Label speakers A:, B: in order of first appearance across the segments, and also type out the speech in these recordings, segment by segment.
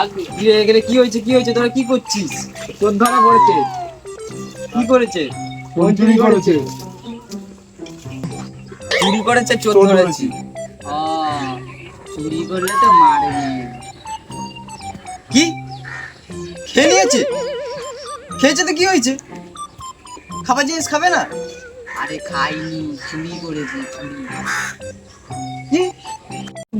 A: আগ কি হয়ে গেলে কি হয়েছে কি হয়েছে? তোরা কি করছিস? তোর ধরা পড়েছে কি করেছে?
B: চুরি করেছে?
A: চুরি করেছে চোর ধরেছি।
C: চুরি করলে তো মারবে
A: কি? খেয়ে নিয়েছে খেয়েছে তো কি হয়েছে? খাবার জিনিস খাবে না?
C: আরে খাইনি চুরি করেছে চুরি।
A: কি?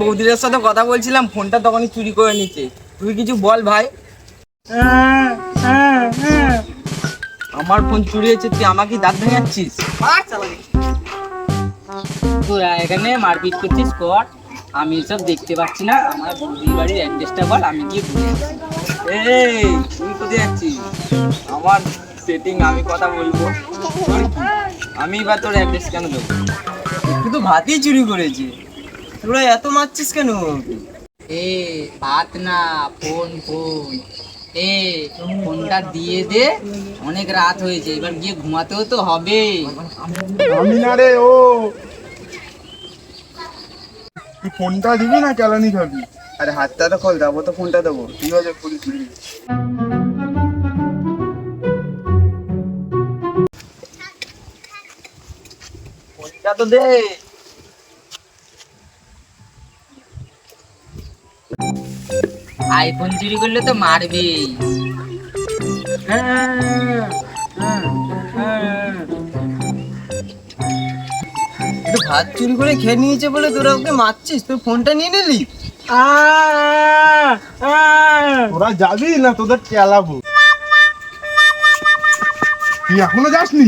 A: বৌদিদের সাথে কথা বলছিলাম ফোনটা তখনই চুরি করে নিচ্ছে তুই কিছু বল ভাই। আমার ফোন চুরি হয়েছে, তুই আমাকে দাঁত ভেঙাচ্ছিস
C: তোরা এখানে মারপিট করছিস, কর। আমি সব দেখতে পাচ্ছি না, আমার বৌদির বাড়ির অ্যাড্রেসটা বল, আমি গিয়ে ঘুরে।
A: এই, তুই কোথায় যাচ্ছিস আমার সেটিং আমি কথা বলব। আমি বা তোর অ্যাড্রেস কেন দেবো? একটু তো ভাতই চুরি করেছে। তোরা এত মারছিস কেন?
C: এ ভাত না, ফোন ফোন। এ, ফোনটা দিয়ে দে, অনেক রাত হয়েছে, এবার গিয়ে ঘুমাতেও তো হবে।
B: আমি না রে, ও। তুই ফোনটা দিবি না, কেলানি খাবি?
A: আরে হাতটা তো খোল, দেবো তো ফোনটা দেবো।
B: ঠিক করিস করিস।
A: ফোনটা তো দে।
C: আইফোন চুরি করলে তো মারবে।
A: ভাত চুরি করে খেয়ে নিয়েছে বলে তোরা ওকে মারছিস? তোর ফোনটা নিয়ে নিলি?
B: তোরা যাবি না তোদের চালাবো তুই এখনও যাসনি?